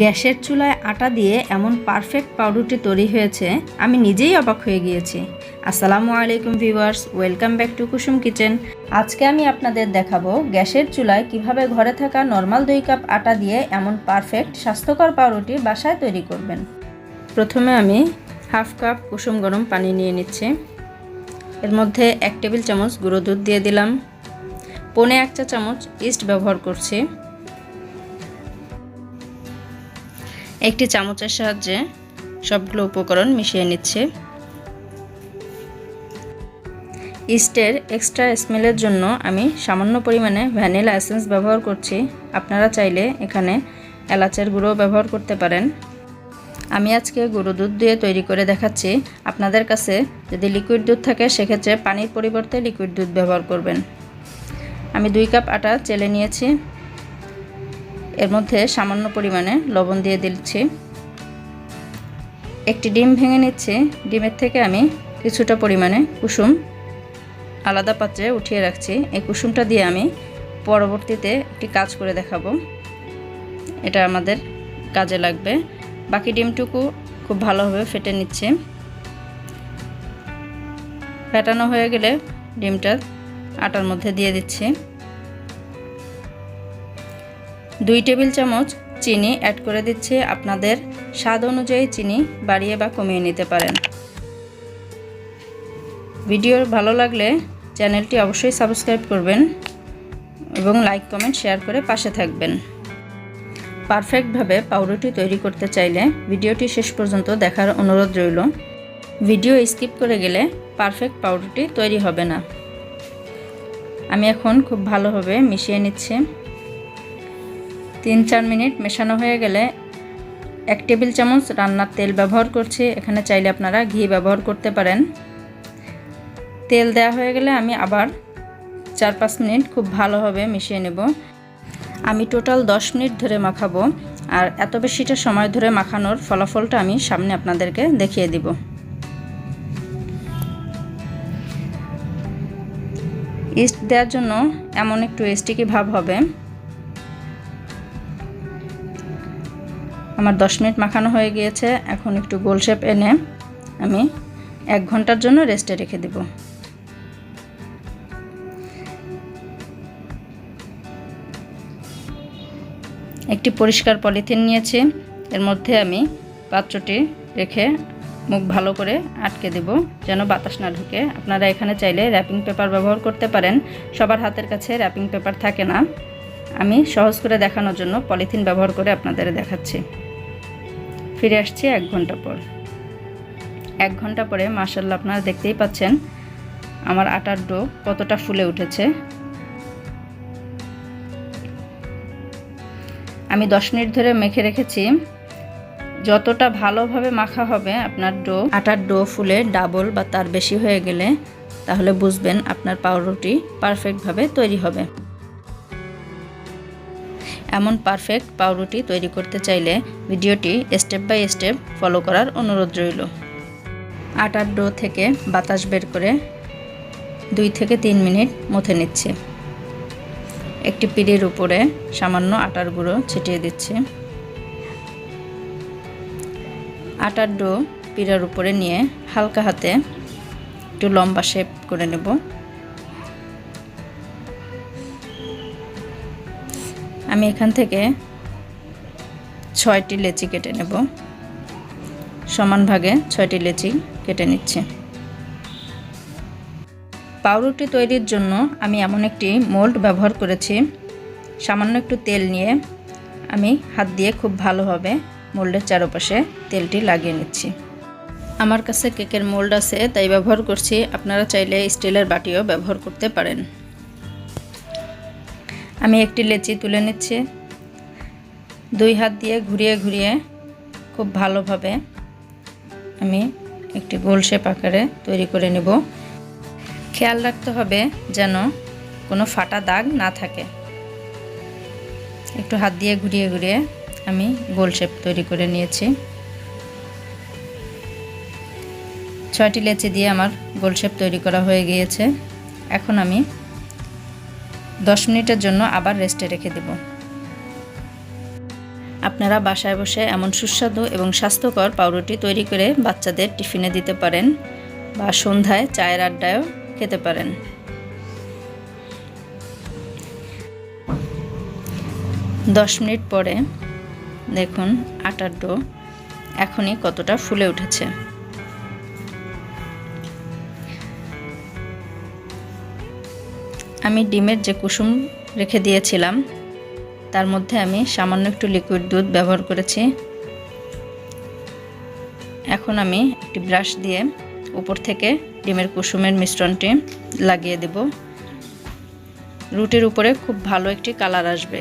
গ্যাসের চুলায় আটা দিয়ে এমন পারফেক্ট পাউরুটি তৈরি হয়েছে, আমি নিজেই অবাক হয়ে গিয়েছি। আসসালামু আলাইকুম viewers welcome back to Kusum kitchen আজকে আমি আপনাদের দেখাবো গ্যাসের চুলায় কীভাবে ঘরে থাকা নর্মাল দুই কাপ আটা দিয়ে এমন পারফেক্ট স্বাস্থ্যকর পাউরুটি বাসায় তৈরি করবেন। প্রথমে আমি হাফ কাপ কুসুম গরম পানি নিয়ে নিচ্ছি। এর মধ্যে এক টেবিল চামচ গুঁড়ো দুধ দিয়ে দিলাম। পনে এক চা চামচ ইস্ট ব্যবহার করছি। একটি চামচের সাহায্যে সবগুলো উপকরণ মিশিয়ে নিচ্ছে। ইস্টের এক্সট্রা স্মেলের জন্য আমি সামান্য পরিমাণে ভ্যানিলা এসেন্স ব্যবহার করছি। আপনারা চাইলে এখানে এলাচের গুঁড়ো ব্যবহার করতে পারেন। আমি আজকে গুঁড়ো দুধ দিয়ে তৈরি করে দেখাচ্ছি। আপনাদের কাছে যদি লিকুইড দুধ থাকে, সেক্ষেত্রে পানির পরিবর্তে লিকুইড দুধ ব্যবহার করবেন। আমি দুই কাপ আটা চেলে নিয়েছি। এর মধ্যে সামান্য পরিমাণে লবণ দিয়ে দিচ্ছি। একটি ডিম ভেঙে নিচ্ছি। ডিমের থেকে আমি কিছুটা পরিমাণে কুসুম আলাদা পাত্রে উঠিয়ে রাখছি। এই কুসুমটা দিয়ে আমি পরবর্তীতে একটি কাজ করে দেখাবো। এটা আমাদের কাজে লাগবে। বাকি ডিমটুকু খুব ভালোভাবে ফেটে নিচ্ছে। ফেটানো হয়ে গেলে ডিমটা আটার মধ্যে দিয়ে দিচ্ছি। দুই টেবিল চামচ চিনি অ্যাড করে দিচ্ছি। আপনাদের স্বাদ অনুযায়ী চিনি বাড়িয়ে বা কমিয়ে নিতে পারেন। ভিডিও ভালো লাগলে চ্যানেলটি অবশ্যই সাবস্ক্রাইব করবেন এবং লাইক, কমেন্ট, শেয়ার করে পাশে থাকবেন। পারফেক্টভাবে পাউরুটি তৈরি করতে চাইলে ভিডিওটি শেষ পর্যন্ত দেখার অনুরোধ রইল। ভিডিও স্কিপ করে গেলে পারফেক্ট পাউরুটি তৈরি হবে না। আমি এখন খুব ভালোভাবে মিশিয়ে নিচ্ছি। তিন চার মিনিট মেশানো হয়ে গেলে এক টেবিল চামচ রান্নার তেল ব্যবহার করছি। এখানে চাইলে আপনারা ঘি ব্যবহার করতে পারেন। তেল দেওয়া হয়ে গেলে আমি আবার চার পাঁচ মিনিট খুব ভালোভাবে মিশিয়ে নেব। আমি টোটাল দশ মিনিট ধরে মাখাবো আর এত বেশিটা সময় ধরে মাখানোর ফলাফলটা আমি সামনে আপনাদেরকে দেখিয়ে দিব। ইস্ট দেওয়ার জন্য এমন একটু স্টিকি ভাব হবে। আমার দশ মিনিট মাখানো হয়ে গিয়েছে, এখন একটু গোল শেপ এনে আমি এক ঘণ্টার জন্য রেস্টে রেখে দেব। একটি পরিষ্কার পলিথিন নিয়েছি, এর মধ্যে আমি পাত্রটি রেখে মুখ ভালো করে আটকে দেব, যেন বাতাস না ঢুকে। আপনারা এখানে চাইলে র্যাপিং পেপার ব্যবহার করতে পারেন, সবার হাতের কাছে র্যাপিং পেপার থাকে না। আমি সহজ করে দেখানোর জন্য পলিথিন ব্যবহার করে আপনাদের দেখাচ্ছি। ফিরে আসছি এক ঘণ্টা পর। এক ঘণ্টা পরে মার্শাল্লাহ আপনারা দেখতেই পাচ্ছেন আমার আটার ডো কতটা ফুলে উঠেছে। আমি দশ মিনিট ধরে মেখে রেখেছি। যতটা ভালোভাবে মাখা হবে আপনার ডো, আটার ডো ফুলে ডাবল বা তার বেশি হয়ে গেলে, তাহলে বুঝবেন আপনার পাউরুটি পারফেক্টভাবে তৈরি হবে। এমন পারফেক্ট পাউরুটি তৈরি করতে চাইলে ভিডিওটি স্টেপ বাই স্টেপ ফলো করার অনুরোধ রইল। আটার ডো থেকে বাতাস বের করে দুই থেকে তিন মিনিট মথে নিচ্ছি। একটি পিড়ির উপরে সামান্য আটার গুঁড়ো ছিটিয়ে দিচ্ছি। আটার ডো পিড়ার উপরে নিয়ে হালকা হাতে একটু লম্বা শেপ করে নেব। আমি এখান থেকে ছয়টি লেচি কেটে নেব। সমান ভাগে ছয়টি লেচি কেটে নিচ্ছি। পাউরুটি তৈরির জন্য আমি এমন একটি মোল্ড ব্যবহার করেছি। সামান্য একটু তেল নিয়ে আমি হাত দিয়ে খুব ভালোভাবে মোল্ডের চারপাশে তেলটি লাগিয়ে নিচ্ছি। আমার কাছে কেকের মোল্ড আছে, তাই ব্যবহার করছি। আপনারা চাইলে স্টিলের বাটিও ব্যবহার করতে পারেন। আমি একটি লেচি তুলে নিচ্ছি। দুই হাত দিয়ে ঘুরিয়ে ঘুরিয়ে খুব ভালোভাবে আমি একটি গোল শেপ আকারে তৈরি করে নেব। খেয়াল রাখতে হবে যেন কোনো ফাটা দাগ না থাকে। একটু হাত দিয়ে ঘুরিয়ে ঘুরিয়ে আমি গোল শেপ তৈরি করে নিয়েছি। ছয়টি লেচি দিয়ে আমার গোল শেপ তৈরি করা হয়ে গিয়েছে। এখন আমি দশ মিনিটের জন্য আবার রেস্টে রেখে দেব। আপনারা বাসায় বসে এমন সুস্বাদু এবং স্বাস্থ্যকর পাউরুটি তৈরি করে বাচ্চাদের টিফিনে দিতে পারেন বা সন্ধ্যায় চায়ের আড্ডায়ও খেতে পারেন। দশ মিনিট পরে দেখুন আটার ডো এখনই কতটা ফুলে উঠেছে। আমি ডিমের যে কুসুম রেখে দিয়েছিলাম, তার মধ্যে আমি সামান্য একটু লিকুইড দুধ ব্যবহার করেছি। এখন আমি একটি ব্রাশ দিয়ে উপর থেকে ডিমের কুসুমের মিশ্রণটি লাগিয়ে দেব। রুটির উপরে খুব ভালো একটি কালার আসবে।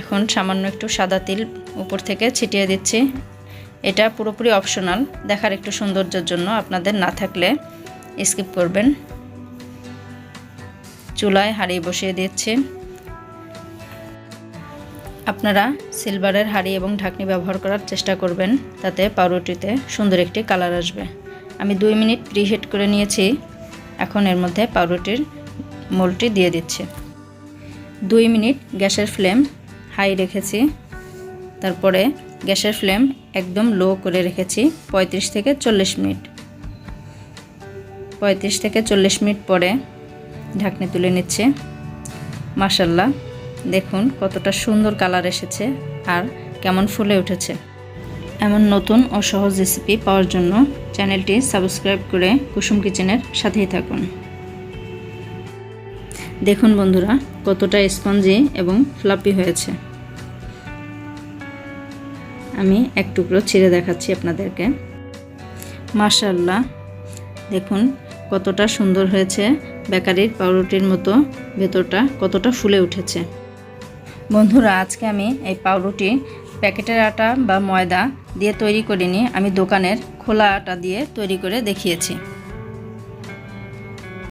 এখন সামান্য একটু সাদা তিল উপর থেকে ছিটিয়ে দিচ্ছি। এটা পুরোপুরি অপশনাল দেখার একটু সৌন্দর্যের জন্য আপনাদের না থাকলে স্কিপ করবেন। চুলায় হাঁড়ি বসিয়ে দিচ্ছি। আপনারা সিলভারের হাঁড়ি এবং ঢাকনি ব্যবহার করার চেষ্টা করবেন, তাতে পাউরুটিতে সুন্দর একটি কালার আসবে। আমি দুই মিনিট প্রিহিট করে নিয়েছি, এখন এর মধ্যে পাউরুটির মোলটি দিয়ে দিচ্ছি। দুই মিনিট গ্যাসের ফ্লেম হাই রেখেছি, তারপরে গ্যাসের ফ্লেম একদম লো করে রেখেছি ৩৫ থেকে চল্লিশ মিনিট। পঁয়ত্রিশ থেকে চল্লিশ মিনিট পরে ঢাকনি তুলে নিচ্ছে। মাসাল্লাহ দেখুন কতটা সুন্দর কালার এসেছে আর কেমন ফুলে উঠেছে। এমন নতুন ও সহজ রেসিপি পাওয়ার জন্য চ্যানেলটি সাবস্ক্রাইব করে কুসুম কিচেনের সাথেই থাকুন। দেখুন বন্ধুরা, কতটা স্পঞ্জি এবং ফ্লাপি হয়েছে। আমি এক টুকরো ছিঁড়ে দেখাচ্ছি আপনাদেরকে। মাশাল্লাহ দেখুন কতটা সুন্দর হয়েছে বেকারির পাউরুটির মতো ভেতরটা কতটা ফুলে উঠেছে। বন্ধুরা, আজকে আমি এই পাউরুটি প্যাকেটের আটা বা ময়দা দিয়ে তৈরি করিনি, আমি দোকানের খোলা আটা দিয়ে তৈরি করে দেখিয়েছি।